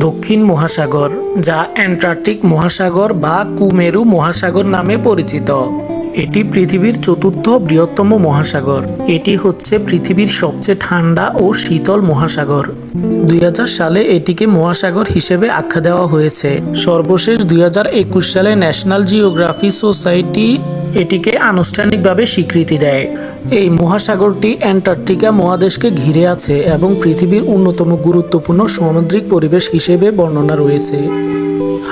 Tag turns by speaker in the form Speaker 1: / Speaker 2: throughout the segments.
Speaker 1: দক্ষিণ মহাসাগর, যা অ্যান্টার্কটিক মহাসাগর বা কুমেরু মহাসাগর নামে পরিচিত। এটি পৃথিবীর চতুর্থ বৃহত্তম মহাসাগর। এটি হচ্ছে পৃথিবীর সবচেয়ে ঠান্ডা ও শীতল মহাসাগর। দুই হাজার সালে এটিকে মহাসাগর হিসেবে আখ্যা দেওয়া হয়েছে। সর্বশেষ দুই হাজার একুশ সালে ন্যাশনাল জিওগ্রাফি সোসাইটি এটিকে আনুষ্ঠানিকভাবে স্বীকৃতি দেয়। এই মহাসাগরটি অ্যান্টার্কটিকা মহাদেশকে ঘিরে আছে এবং পৃথিবীর অন্যতম গুরুত্বপূর্ণ সামুদ্রিক পরিবেশ হিসেবে বর্ণনা রয়েছে।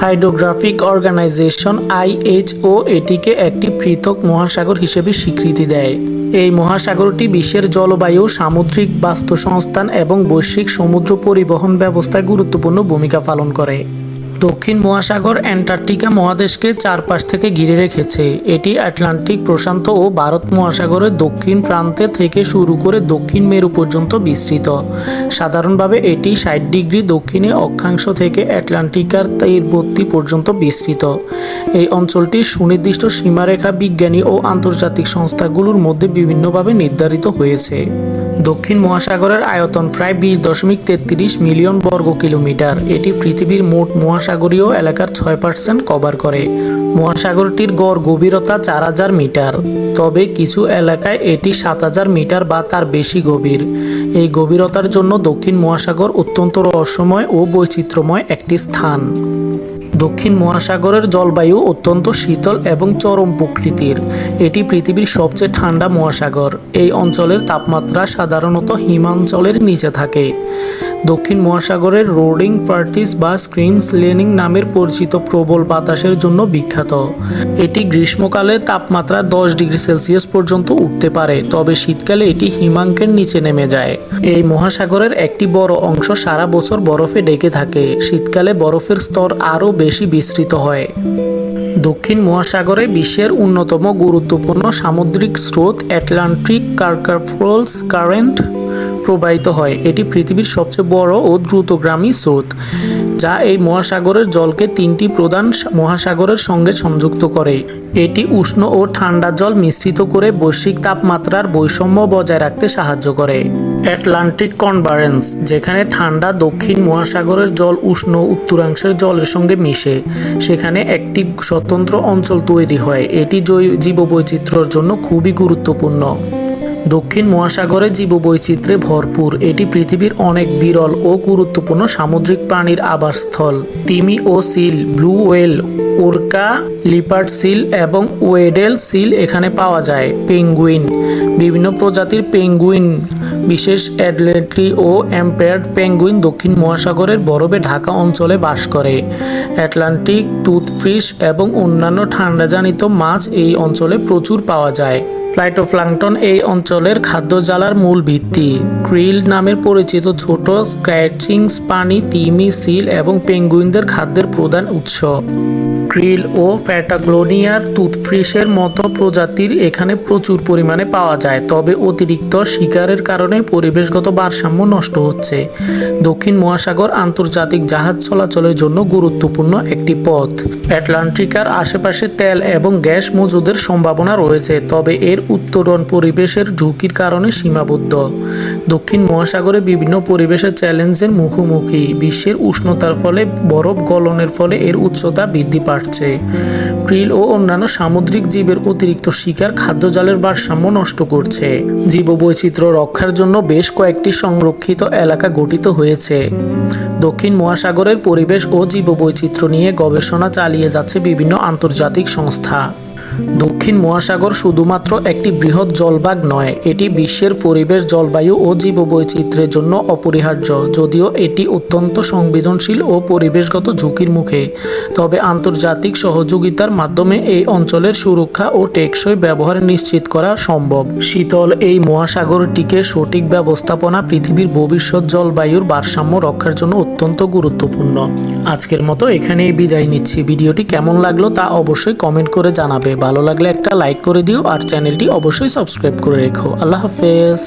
Speaker 1: হাইড্রোগ্রাফিক অর্গানাইজেশন আইএইচও এটিকে একটি পৃথক মহাসাগর হিসেবে স্বীকৃতি দেয়। এই মহাসাগরটি বিশ্বের জলবায়ু, সামুদ্রিক বাস্তুসংস্থান এবং বৈশ্বিক সমুদ্র পরিবহন ব্যবস্থায় গুরুত্বপূর্ণ ভূমিকা পালন করে। দক্ষিণ মহাসাগর অ্যান্টার্কটিকা মহাদেশকে চারপাশ থেকে ঘিরে রেখেছে। এটি আটলান্টিক, প্রশান্ত ও ভারত মহাসাগরের দক্ষিণ প্রান্তে থেকে শুরু করে দক্ষিণ মেরু পর্যন্ত বিস্তৃত। সাধারণভাবে এটি ষাট ডিগ্রি দক্ষিণে অক্ষাংশ থেকে অ্যাটলান্টিকার তীরবর্তী পর্যন্ত বিস্তৃত। এই অঞ্চলটির সুনির্দিষ্ট সীমারেখা বিজ্ঞানী ও আন্তর্জাতিক সংস্থাগুলোর মধ্যে বিভিন্নভাবে নির্ধারিত হয়েছে। দক্ষিণ মহাসাগরের আয়তন প্রায় বিশ দশমিক তেত্রিশ মিলিয়ন বর্গ কিলোমিটার। এটি পৃথিবীর মোট মহাসাগরীয় এলাকার ছয় পার্সেন্ট কভার করে। মহাসাগরটির গড় গভীরতা চার হাজার মিটার। তবে কিছু এলাকায় এটি সাত হাজার মিটার বা তার বেশি গভীর। এই গভীরতার জন্য দক্ষিণ মহাসাগর অত্যন্ত রহস্যময় ও বৈচিত্র্যময় একটি স্থান। দক্ষিণ মহাসাগরের জলবায়ু অত্যন্ত শীতল এবং চরম প্রকৃতির। এটি পৃথিবীর সবচেয়ে ঠান্ডা মহাসাগর। এই অঞ্চলের তাপমাত্রা সাধারণত হিমাঞ্চলের নিচে থাকে। দক্ষিণ মহাসাগরের রোডিং পার্টিস বা স্ক্রিন স্লেনিং নামের পরিচিত প্রবল বাতাসের জন্য বিখ্যাত। এটি গ্রীষ্মকালে তাপমাত্রা দশ ডিগ্রি সেলসিয়াস পর্যন্ত উঠতে পারে, তবে শীতকালে এটি হিমাঙ্কের নিচে নেমে যায়। এই মহাসাগরের একটি বড় অংশ সারা বছর বরফে ঢেকে থাকে, শীতকালে বরফের স্তর আরও বেশি বিস্তৃত হয়। দক্ষিণ মহাসাগরে বিশ্বের অন্যতম গুরুত্বপূর্ণ সামুদ্রিক স্রোত অ্যাটলান্টিক কার্কারফোলস কারেন্ট প্রবাহিত হয়। এটি পৃথিবীর সবচেয়ে বড় ও দ্রুতগ্রামী স্রোত, যা এই মহাসাগরের জলকে তিনটি প্রধান মহাসাগরের সঙ্গে সংযুক্ত করে। এটি উষ্ণ ও ঠান্ডা জল মিশ্রিত করে বৈশ্বিক তাপমাত্রার বৈষম্য বজায় রাখতে সাহায্য করে। অ্যাটলান্টিক কনভারেন্স, যেখানে ঠান্ডা দক্ষিণ মহাসাগরের জল উষ্ণ উত্তরাংশের জলের সঙ্গে মিশে, সেখানে একটি স্বতন্ত্র অঞ্চল তৈরি হয়। এটি জৈ- জীববৈচিত্র্যের জন্য খুবই গুরুত্বপূর্ণ। দক্ষিণ মহাসাগরে জীববৈচিত্র্যে ভরপুর। এটি পৃথিবীর অনেক বিরল ও গুরুত্বপূর্ণ সামুদ্রিক প্রাণীর আবাসস্থল। তিমি ও seal, blue whale orca leopard seal এবং ওয়েডেল সিল এখানে পাওয়া যায়। পেঙ্গুইন, বিভিন্ন প্রজাতির পেঙ্গুইন, বিশেষ অ্যাডলেটলি ও এম্পায়ার্ড পেঙ্গুইন দক্ষিণ মহাসাগরের বরফে ঢাকা অঞ্চলে বাস করে। অ্যাটলান্টিক টুথফিশ এবং অন্যান্য ঠান্ডাজনিত মাছ এই অঞ্চলে প্রচুর পাওয়া যায়। ফ্লাইটোপ্লাঙ্কটন এই অঞ্চলের খাদ্য জ্বালার মূল ভিত্তি। ক্রিল নামের পরিচিত ছোট স্ক্র্যাচিংস পানি, তিমি, সিল এবং পেঙ্গুইনদের খাদ্যের প্রধান উৎস। ক্রিল ও ফ্যাটাগ্লোনিয়ার টুথফিশের মতো প্রজাতির এখানে প্রচুর পরিমাণে পাওয়া যায়, তবে অতিরিক্ত শিকারের কারণে পরিবেশগত ভারসাম্য নষ্ট হচ্ছে। দক্ষিণ মহাসাগর আন্তর্জাতিক জাহাজ চলাচলের জন্য গুরুত্বপূর্ণ একটি পথ। অ্যাটলান্টিকার আশেপাশে তেল এবং গ্যাস মজুদের সম্ভাবনা রয়েছে, তবে এর উত্তরণ পরিবেশের ঝুঁকির কারণে সীমাবদ্ধ। দক্ষিণ মহাসাগরে বিভিন্ন পরিবেশের চ্যালেঞ্জের মুখোমুখি, বিশ্বের উষ্ণতার ফলে বরফ গলনের ফলে এর উচ্চতা বৃদ্ধি পাচ্ছে। ক্রিল ও অন্যান্য সামুদ্রিক জীবের অতিরিক্ত শিকার খাদ্য জালের ভারসাম্য নষ্ট করছে। জীববৈচিত্র্য রক্ষার জন্য বেশ কয়েকটি সংরক্ষিত এলাকা গঠিত হয়েছে। দক্ষিণ মহাসাগরের পরিবেশ ও জীববৈচিত্র্য নিয়ে গবেষণা চালিয়ে যাচ্ছে বিভিন্ন আন্তর্জাতিক সংস্থা। দক্ষিণ মহাসাগর শুধুমাত্র একটি বৃহৎ জলভাগ নয়, এটি বিশ্বের পরিবেশ, জলবায়ু ও জীববৈচিত্র্যের জন্য অপরিহার্য, যদিও এটি অত্যন্ত সংবেদনশীল ও পরিবেশগত ঝুঁকির মুখে। তবে আন্তর্জাতিক সহযোগিতার মাধ্যমে এই অঞ্চলের সুরক্ষা ও টেকসই ব্যবহার নিশ্চিত করা সম্ভব। শীতল এই মহাসাগরটিকে সঠিক ব্যবস্থাপনা পৃথিবীর ভবিষ্যৎ জলবায়ুর ভারসাম্য রক্ষার জন্য অত্যন্ত গুরুত্বপূর্ণ। আজকের মতো এখানেই বিদায় নিচ্ছি। ভিডিওটি কেমন লাগল তা অবশ্যই কমেন্ট করে জানাবে। ভালো লাগলে একটা লাইক করে দিও আর চ্যানেলটি অবশ্যই সাবস্ক্রাইব করে রেখো। আল্লাহ হাফেজ।